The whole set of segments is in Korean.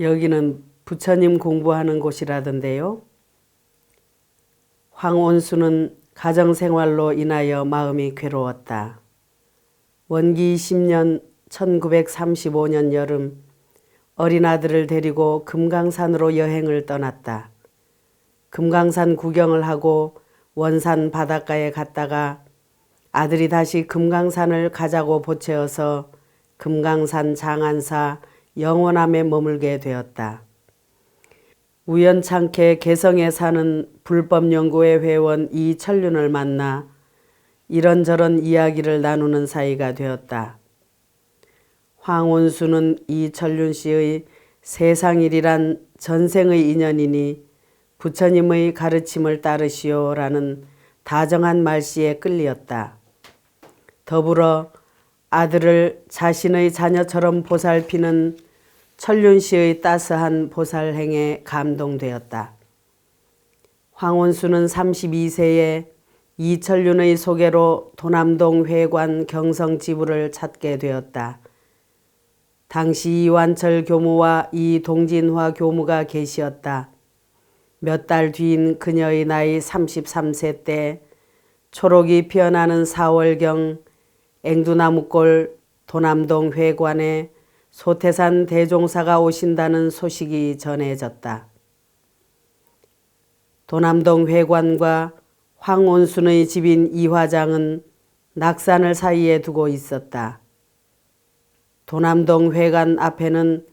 여기는 부처님 공부하는 곳이라던데요. 황원수는 가정생활로 인하여 마음이 괴로웠다. 원기 10년 1935년 여름 어린 아들을 데리고 금강산으로 여행을 떠났다. 금강산 구경을 하고 원산 바닷가에 갔다가 아들이 다시 금강산을 가자고 보채어서 금강산 장안사 영원함에 머물게 되었다. 우연찮게 개성에 사는 불법연구회 회원 이철륜을 만나 이런저런 이야기를 나누는 사이가 되었다. 황원수는 이철륜 씨의 세상일이란 전생의 인연이니 부처님의 가르침을 따르시오라는 다정한 말씨에 끌리었다. 더불어 아들을 자신의 자녀처럼 보살피는 철륜 씨의 따스한 보살행에 감동되었다. 황원수는 32세에 이철륜의 소개로 도남동 회관 경성 지부를 찾게 되었다. 당시 이완철 교무와 이동진화 교무가 계시었다. 몇 달 뒤인 그녀의 나이 33세 때 초록이 피어나는 4월경 앵두나무골 도남동 회관에 소태산 대종사가 오신다는 소식이 전해졌다. 도남동 회관과 황온순의 집인 이화장은 낙산을 사이에 두고 있었다. 도남동 회관 앞에는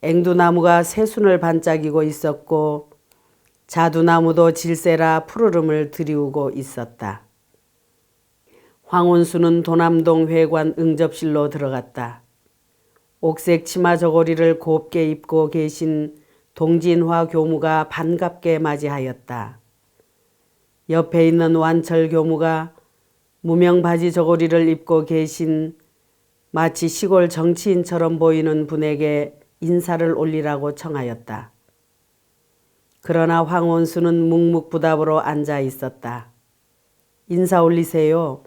앵두나무가 새순을 반짝이고 있었고 자두나무도 질세라 푸르름을 들이우고 있었다. 황운수는 도남동 회관 응접실로 들어갔다. 옥색 치마 저고리를 곱게 입고 계신 동진화 교무가 반갑게 맞이하였다. 옆에 있는 완철 교무가 무명 바지 저고리를 입고 계신 마치 시골 정치인처럼 보이는 분에게 인사를 올리라고 청하였다. 그러나 황원수는 묵묵부답으로 앉아 있었다. 인사 올리세요.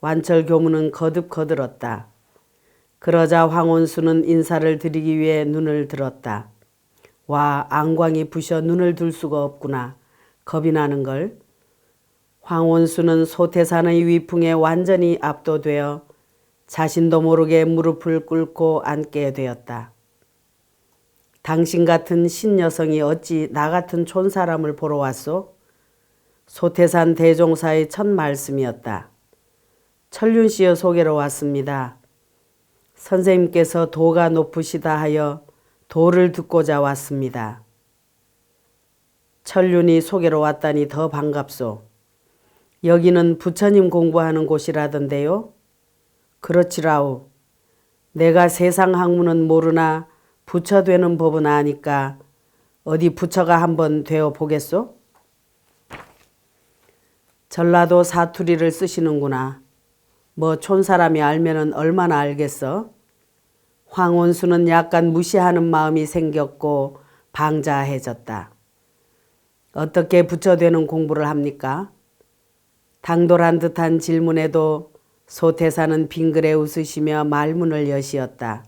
완철 교무는 거듭 거들었다. 그러자 황원수는 인사를 드리기 위해 눈을 들었다. 와, 안광이 부셔 눈을 들 수가 없구나. 겁이 나는 걸. 황원수는 소태산의 위풍에 완전히 압도되어 자신도 모르게 무릎을 꿇고 앉게 되었다. 당신 같은 신여성이 어찌 나 같은 촌사람을 보러 왔소? 소태산 대종사의 첫 말씀이었다. 철륜 씨의 소개로 왔습니다. 선생님께서 도가 높으시다 하여 도를 듣고자 왔습니다. 철륜이 소개로 왔다니 더 반갑소. 여기는 부처님 공부하는 곳이라던데요. 그렇지라우. 내가 세상 학문은 모르나 부처 되는 법은 아니까 어디 부처가 한번 되어 보겠소? 전라도 사투리를 쓰시는구나. 뭐 촌사람이 알면은 얼마나 알겠어? 황원수는 약간 무시하는 마음이 생겼고 방자해졌다. 어떻게 부처되는 공부를 합니까? 당돌한 듯한 질문에도 소태사는 빙그레 웃으시며 말문을 여시었다.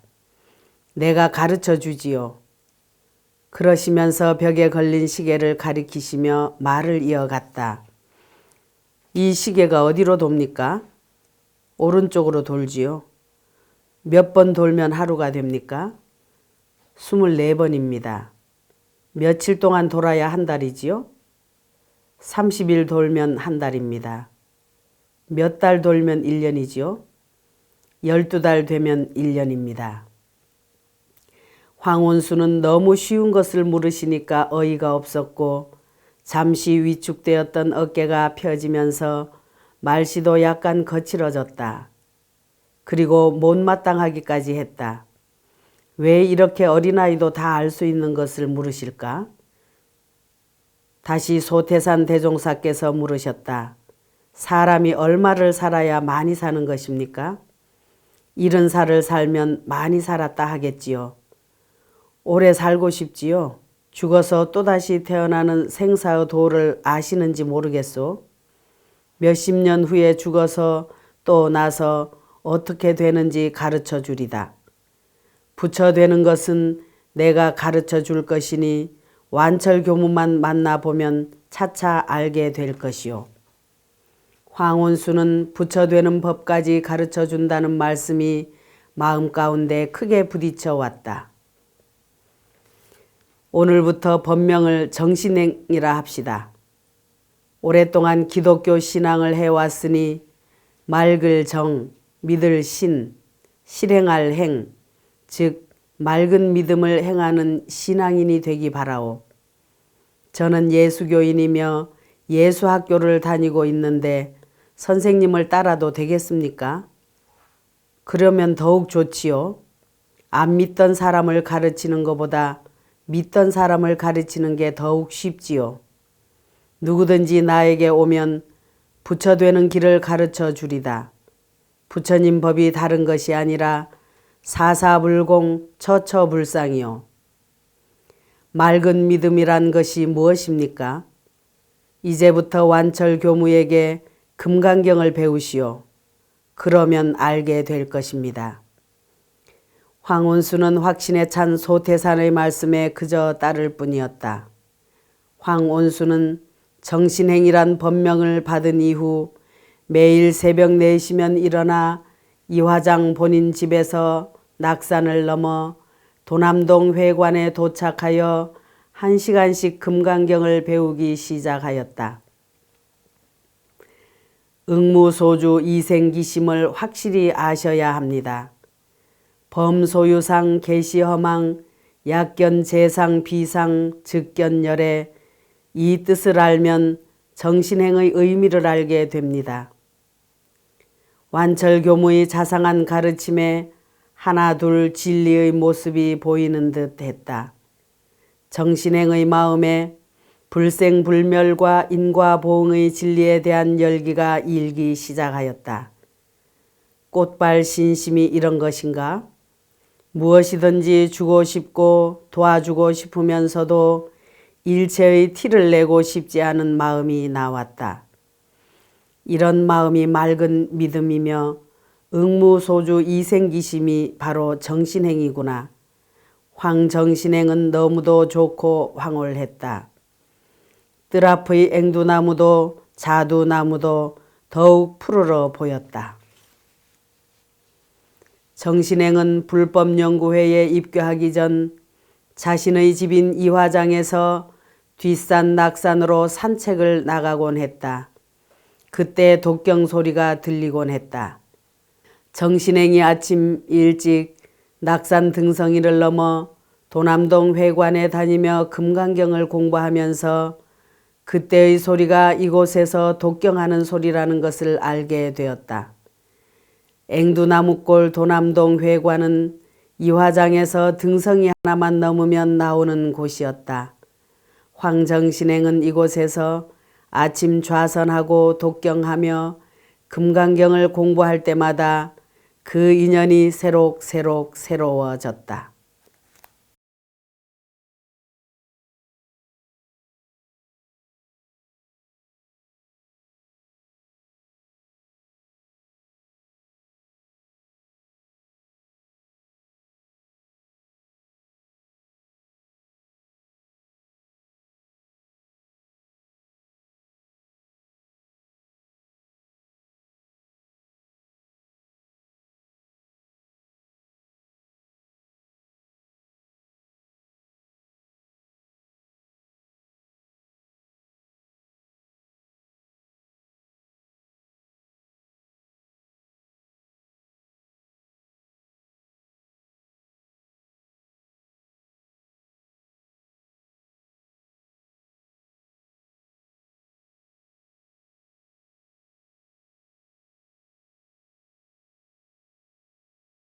내가 가르쳐 주지요. 그러시면서 벽에 걸린 시계를 가리키시며 말을 이어갔다. 이 시계가 어디로 돕니까? 오른쪽으로 돌지요. 몇 번 돌면 하루가 됩니까? 24번입니다. 며칠 동안 돌아야 한 달이지요? 30일 돌면 한 달입니다. 몇 달 돌면 1년이지요? 12달 되면 1년입니다. 황원수는 너무 쉬운 것을 물으시니까 어이가 없었고 잠시 위축되었던 어깨가 펴지면서 말씨도 약간 거칠어졌다. 그리고 못마땅하기까지 했다. 왜 이렇게 어린아이도 다 알 수 있는 것을 물으실까? 다시 소태산 대종사께서 물으셨다. 사람이 얼마를 살아야 많이 사는 것입니까? 이른 살을 살면 많이 살았다 하겠지요. 오래 살고 싶지요. 죽어서 또다시 태어나는 생사의 도를 아시는지 모르겠소. 몇십 년 후에 죽어서 또 나서 어떻게 되는지 가르쳐 주리다. 부처 되는 것은 내가 가르쳐 줄 것이니 완철 교무만 만나보면 차차 알게 될 것이요. 황원수는 부처 되는 법까지 가르쳐 준다는 말씀이 마음 가운데 크게 부딪혀 왔다. 오늘부터 법명을 정신행이라 합시다. 오랫동안 기독교 신앙을 해왔으니 맑을 정, 믿을 신, 실행할 행, 즉 맑은 믿음을 행하는 신앙인이 되기 바라오. 저는 예수교인이며 예수학교를 다니고 있는데 선생님을 따라도 되겠습니까? 그러면 더욱 좋지요. 안 믿던 사람을 가르치는 것보다 믿던 사람을 가르치는 게 더욱 쉽지요. 누구든지 나에게 오면 부처 되는 길을 가르쳐 주리다. 부처님 법이 다른 것이 아니라 사사불공 처처불상이요. 맑은 믿음이란 것이 무엇입니까? 이제부터 완철 교무에게 금강경을 배우시오. 그러면 알게 될 것입니다. 황온수는 확신에 찬 소태산의 말씀에 그저 따를 뿐이었다. 황온수는 정신행이란 법명을 받은 이후 매일 새벽 4시면 일어나 이화장 본인 집에서 낙산을 넘어 도남동 회관에 도착하여 한 시간씩 금강경을 배우기 시작하였다. 응무소주 이생기심을 확실히 아셔야 합니다. 범소유상 개시허망 약견 재상 비상 즉견열에 이 뜻을 알면 정신행의 의미를 알게 됩니다. 완철교무의 자상한 가르침에 하나 둘 진리의 모습이 보이는 듯 했다. 정신행의 마음에 불생불멸과 인과보응의 진리에 대한 열기가 일기 시작하였다. 꽃발 신심이 이런 것인가? 무엇이든지 주고 싶고 도와주고 싶으면서도 일체의 티를 내고 싶지 않은 마음이 나왔다. 이런 마음이 맑은 믿음이며 응무소주 이생기심이 바로 정신행이구나. 황정신행은 너무도 좋고 황홀했다. 뜰 앞의 앵두나무도 자두나무도 더욱 푸르러 보였다. 정신행은 불법연구회에 입교하기 전 자신의 집인 이화장에서 뒷산 낙산으로 산책을 나가곤 했다. 그때 독경 소리가 들리곤 했다. 정신행이 아침 일찍 낙산 등성이를 넘어 도남동 회관에 다니며 금강경을 공부하면서 그때의 소리가 이곳에서 독경하는 소리라는 것을 알게 되었다. 앵두나무골 도남동 회관은 이화장에서 등성이 하나만 넘으면 나오는 곳이었다. 황정신행은 이곳에서 아침 좌선하고 독경하며 금강경을 공부할 때마다 그 인연이 새록새록 새로워졌다.